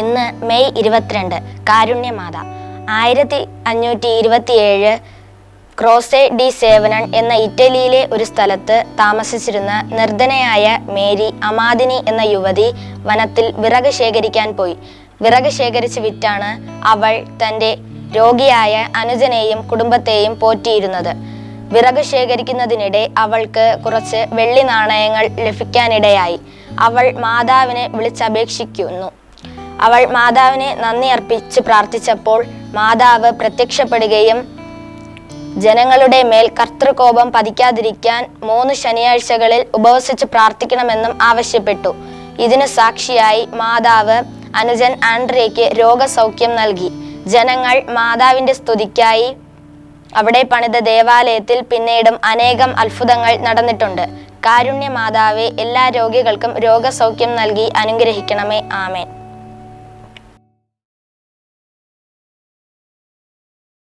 ഇന്ന് മെയ് ഇരുപത്തിരണ്ട് കാരുണ്യമാത. ആയിരത്തി അഞ്ഞൂറ്റി ഇരുപത്തിയേഴ് ക്രോസെ ഡി സേവനൺ എന്ന ഇറ്റലിയിലെ ഒരു സ്ഥലത്ത് താമസിച്ചിരുന്ന നിർധനയായ മേരി അമാദിനി എന്ന യുവതി വനത്തിൽ വിറക് ശേഖരിക്കാൻ പോയി. വിറക് ശേഖരിച്ച് വിറ്റാണ് അവൾ തന്റെ രോഗിയായ അനുജനെയും കുടുംബത്തെയും പോറ്റിയിരുന്നത്. വിറക് ശേഖരിക്കുന്നതിനിടെ അവൾക്ക് കുറച്ച് വെള്ളി നാണയങ്ങൾ ലഭിക്കാനിടയായി. അവൾ മാതാവിനെ വിളിച്ചപേക്ഷിക്കുന്നു. അവൾ മാതാവിനെ നന്ദി അർപ്പിച്ച് പ്രാർത്ഥിച്ചപ്പോൾ മാതാവ് പ്രത്യക്ഷപ്പെടുകയും ജനങ്ങളുടെ മേൽ കർത്തൃകോപം പതിക്കാതിരിക്കാൻ മൂന്ന് ശനിയാഴ്ചകളിൽ ഉപവസിച്ച് പ്രാർത്ഥിക്കണമെന്നും ആവശ്യപ്പെട്ടു. ഇതിന് സാക്ഷിയായി മാതാവ് അനുജൻ ആൻഡ്രയ്ക്ക് രോഗസൗഖ്യം നൽകി. ജനങ്ങൾ മാതാവിന്റെ സ്തുതിക്കായി അവിടെ പണിത ദേവാലയത്തിൽ പിന്നീടും അനേകം അത്ഭുതങ്ങൾ നടന്നിട്ടുണ്ട്. കാരുണ്യ മാതാവെ എല്ലാ രോഗികൾക്കും രോഗസൗഖ്യം നൽകി അനുഗ്രഹിക്കണമേ. ആമേൻ.